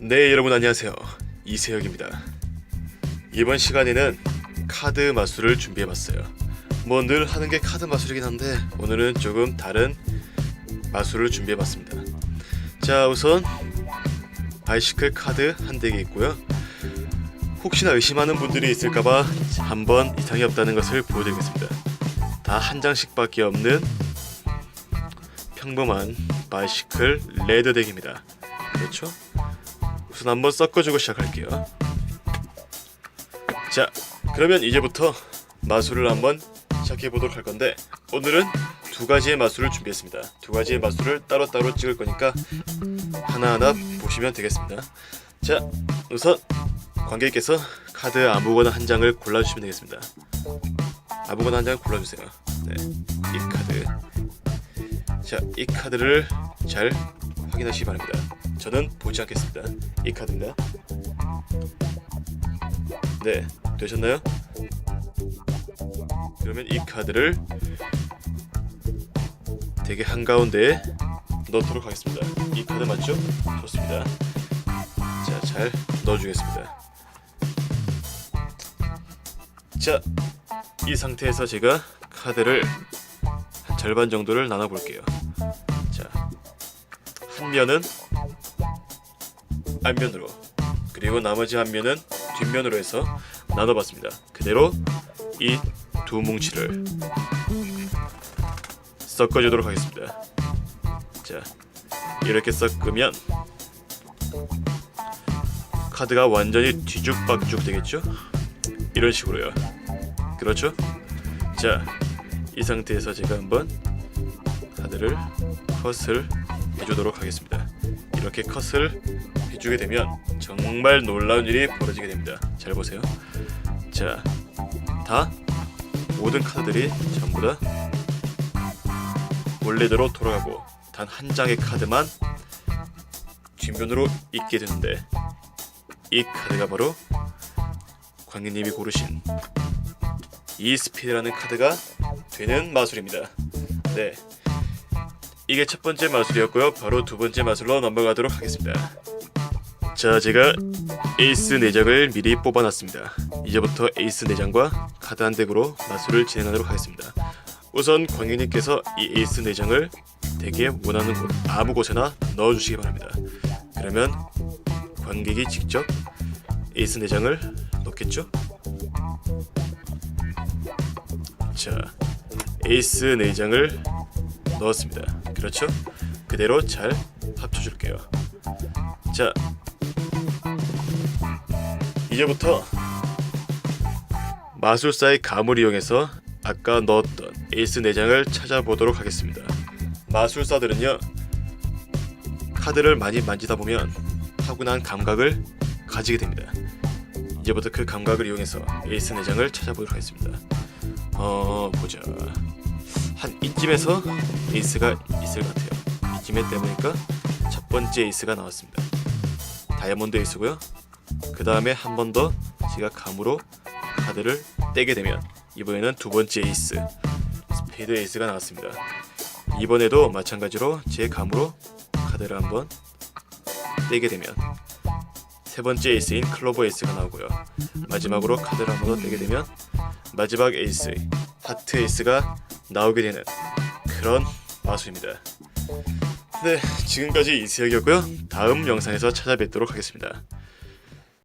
네 여러분 안녕하세요. 이세혁입니다. 이번 시간에는 카드 마술을 준비해봤어요. 뭐 늘 하는 게 카드 마술이긴 한데 오늘은 조금 다른 마술을 준비해봤습니다. 자 우선 바이시클 카드 한 덱이 있고요. 혹시나 의심하는 분들이 있을까봐 한번 이상이 없다는 것을 보여드리겠습니다. 다 한 장씩밖에 없는 평범한 바이시클 레드 덱입니다. 그렇죠? 우선 한번 섞어주고 시작할게요. 자, 그러면 이제부터 마술을 한번 시작해 보도록 할 건데 오늘은 두 가지의 마술을 준비했습니다. 두 가지의 마술을 따로따로 찍을 거니까 하나하나 보시면 되겠습니다. 자, 우선 관객께서 카드 아무거나 한 장을 골라주시면 되겠습니다. 아무거나 한 장을 골라주세요. 네, 이 카드. 자, 이 카드를 잘 확인하시기 바랍니다. 저는 보지 않겠습니다. 이 카드입니다. 네, 되셨나요? 그러면 이 카드를 되게 한가운데에 넣도록 하겠습니다. 이 카드 맞죠? 좋습니다. 자, 잘 넣어주겠습니다. 자, 이 상태에서 제가 카드를 한 절반 정도를 나눠 볼게요. 자, 한 면은 앞면으로 그리고 나머지 한 면은 뒷면으로 해서 나눠봤습니다. 그대로 이 두 뭉치를 섞어주도록 하겠습니다. 자, 이렇게 섞으면 카드가 완전히 뒤죽박죽 되겠죠? 이런 식으로요. 그렇죠? 자, 이 상태에서 제가 한번 카드를 컷을 해주도록 하겠습니다. 이렇게 컷을 해주게 되면 정말 놀라운 일이 벌어지게 됩니다. 잘 보세요. 자, 다 모든 카드들이 전부 다 원래대로 돌아가고 단 한 장의 카드만 뒷면으로 있게 되는데 이 카드가 바로 광희님이 고르신 이 스피드라는 카드가 되는 마술입니다. 네, 이게 첫 번째 마술이었고요. 바로 두 번째 마술로 넘어가도록 하겠습니다. 자, 제가 에이스 4장을 미리 뽑아놨습니다. 이제부터 에이스 4장과 카드 한 덱으로 마술을 진행하도록 하겠습니다. 우선 광윤님께서 이 에이스 4장을 덱에 원하는 곳 아무 곳에나 넣어주시기 바랍니다. 그러면 관객이 직접 에이스 4장을 넣겠죠? 자, 에이스 4장을 넣었습니다. 그렇죠? 그대로 잘 합쳐줄게요. 자, 이제부터 마술사의 감을 이용해서 아까 넣었던 에이스 4장을 찾아보도록 하겠습니다. 마술사들은요 카드를 많이 만지다 보면 타고난 감각을 가지게 됩니다. 이제부터 그 감각을 이용해서 에이스 4장을 찾아보도록 하겠습니다. 어 보자 한 이쯤에서 에이스가 있을 것 같아요. 이쯤에 때보니까 첫 번째 에이스가 나왔습니다. 다이아몬드 에이스고요. 그 다음에 한 번 더 제가 감으로 카드를 떼게 되면 이번에는 두 번째 에이스 스페이드 에이스가 나왔습니다. 이번에도 마찬가지로 제 감으로 카드를 한번 떼게 되면 세 번째 에이스인 클로버 에이스가 나오고요. 마지막으로 카드를 한 번 더 떼게 되면 마지막 에이스 하트 에이스가 나오게 되는 그런 마술입니다. 네, 지금까지 이수혁이었고요. 다음 영상에서 찾아뵙도록 하겠습니다.